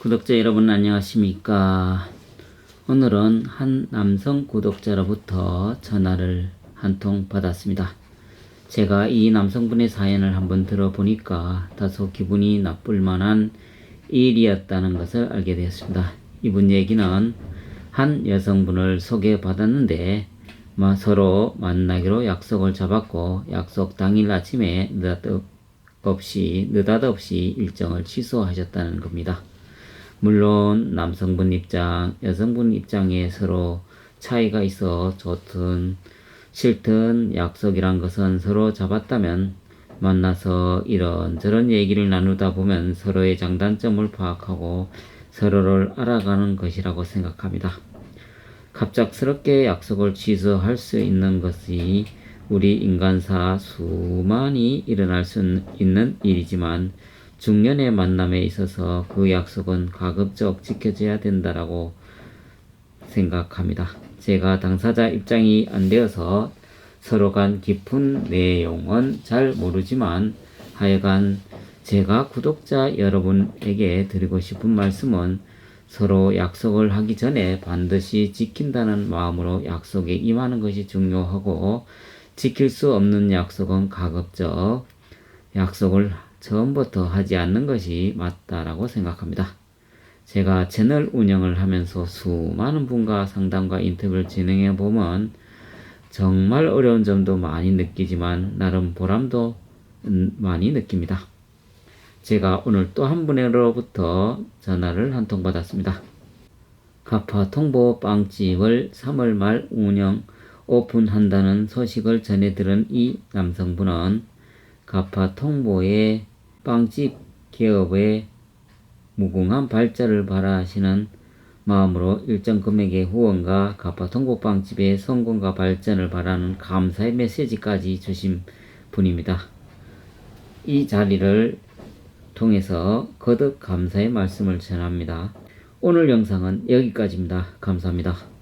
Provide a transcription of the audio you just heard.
구독자 여러분 안녕하십니까? 오늘은 한 남성 구독자로부터 전화를 한 통 받았습니다. 제가 이 남성분의 사연을 한번 들어보니까 다소 기분이 나쁠 만한 일이었다는 것을 알게 되었습니다. 이분 얘기는 한 여성분을 소개받았는데 마- 서로 만나기로 약속을 잡았고 약속 당일 아침에 느닷없이 느닷없이 일정을 취소하셨다는 겁니다. 물론 남성분 입장, 여성분 입장에 서로 차이가 있어 좋든 싫든 약속이란 것은 서로 잡았다면 만나서 이런저런 얘기를 나누다 보면 서로의 장단점을 파악하고 서로를 알아가는 것이라고 생각합니다. 갑작스럽게 약속을 취소할 수 있는 것이 우리 인간사 수많이 일어날 수 있는 일이지만 중년의 만남에 있어서 그 약속은 가급적 지켜져야 된다라고 생각합니다. 제가 당사자 입장이 안 되어서 서로 간 깊은 내용은 잘 모르지만 하여간 제가 구독자 여러분에게 드리고 싶은 말씀은 서로 약속을 하기 전에 반드시 지킨다는 마음으로 약속에 임하는 것이 중요하고 지킬 수 없는 약속은 가급적 약속을 처음부터 하지 않는 것이 맞다라고 생각합니다. 제가 채널 운영을 하면서 수많은 분과 상담과 인터뷰를 진행해 보면 정말 어려운 점도 많이 느끼지만 나름 보람도 음, 많이 느낍니다. 제가 오늘 또 한 분으로부터 전화를 한 통 받았습니다. 가파 통보 빵집을 3월 말 운영 오픈한다는 소식을 전해 들은 이 남성분은 가파 통보의 빵집 개업에 무궁한 발전을 바라시는 마음으로 일정 금액의 후원과 가파 통보 빵집의 성공과 발전을 바라는 감사의 메시지까지 주신 분입니다. 이 자리를 통해서 거듭 감사의 말씀을 전합니다. 오늘 영상은 여기까지입니다. 감사합니다.